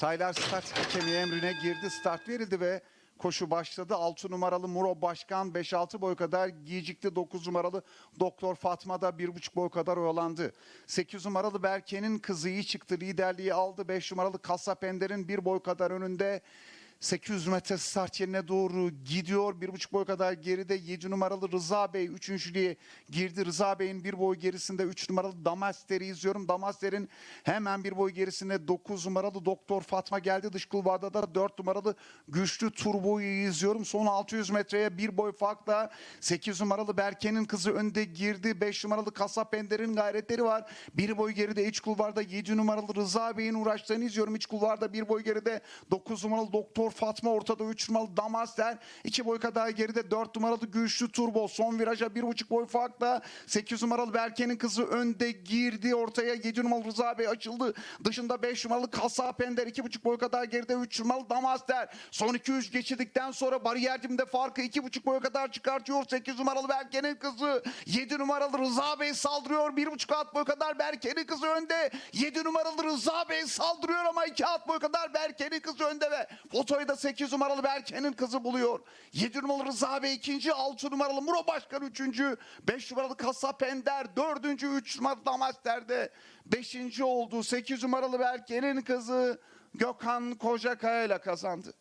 Taylar start hakemi emrine girdi. Start verildi ve koşu başladı. 6 numaralı Muro Başkan 5-6 boy kadar giyicikti. 9 numaralı Doktor Fatma da 1,5 boy kadar oyalandı. 8 numaralı Berke'nin kızı iyi çıktı. Liderliği aldı. 5 numaralı Kasap Ender'in 1 boy kadar önünde. 800 metre start yerine doğru gidiyor. Bir buçuk boy kadar geride 7 numaralı Rıza Bey üçüncülüğe girdi. Rıza Bey'in bir boy gerisinde 3 numaralı Damaster'i izliyorum. Damaster'in hemen bir boy gerisinde 9 numaralı Doktor Fatma geldi. Dış kulvarda da 4 numaralı Güçlü Turbo'yu izliyorum. Son 600 metreye bir boy farkla 8 numaralı Berke'nin kızı önde girdi. 5 numaralı Kasap Ender'in gayretleri var. Bir boy geride iç kulvarda 7 numaralı Rıza Bey'in uğraşlarını izliyorum. İç kulvarda bir boy geride 9 numaralı Doktor Fatma ortada 3 numaralı Damaster. 2 boy kadar geride 4 numaralı Güçlü Turbo. Son viraja 1,5 boy farkla 8 numaralı Berke'nin kızı önde girdi. Ortaya 7 numaralı Rıza Bey açıldı. Dışında 5 numaralı Kasap Ender 2,5 boy kadar geride 3 numaralı Damaster. Son 200 geçirdikten sonra bariyer dibinde farkı 2,5 boy kadar çıkartıyor. 8 numaralı Berke'nin kızı. 7 numaralı Rıza Bey saldırıyor. 1,5 at boy kadar Berke'nin kızı önde. 7 numaralı Rıza Bey saldırıyor ama 2 at boy kadar Berke'nin kızı önde ve fotoyu da 8 numaralı Berke'nin kızı buluyor. 7 numaralı Rıza Bey ikinci, 6 numaralı Muro Başkan üçüncü, 5 numaralı Kasap Ender dördüncü, 3 numaralı Damaster'de beşinci oldu. 8 numaralı Berke'nin kızı Gökhan Kocakaya ile kazandı.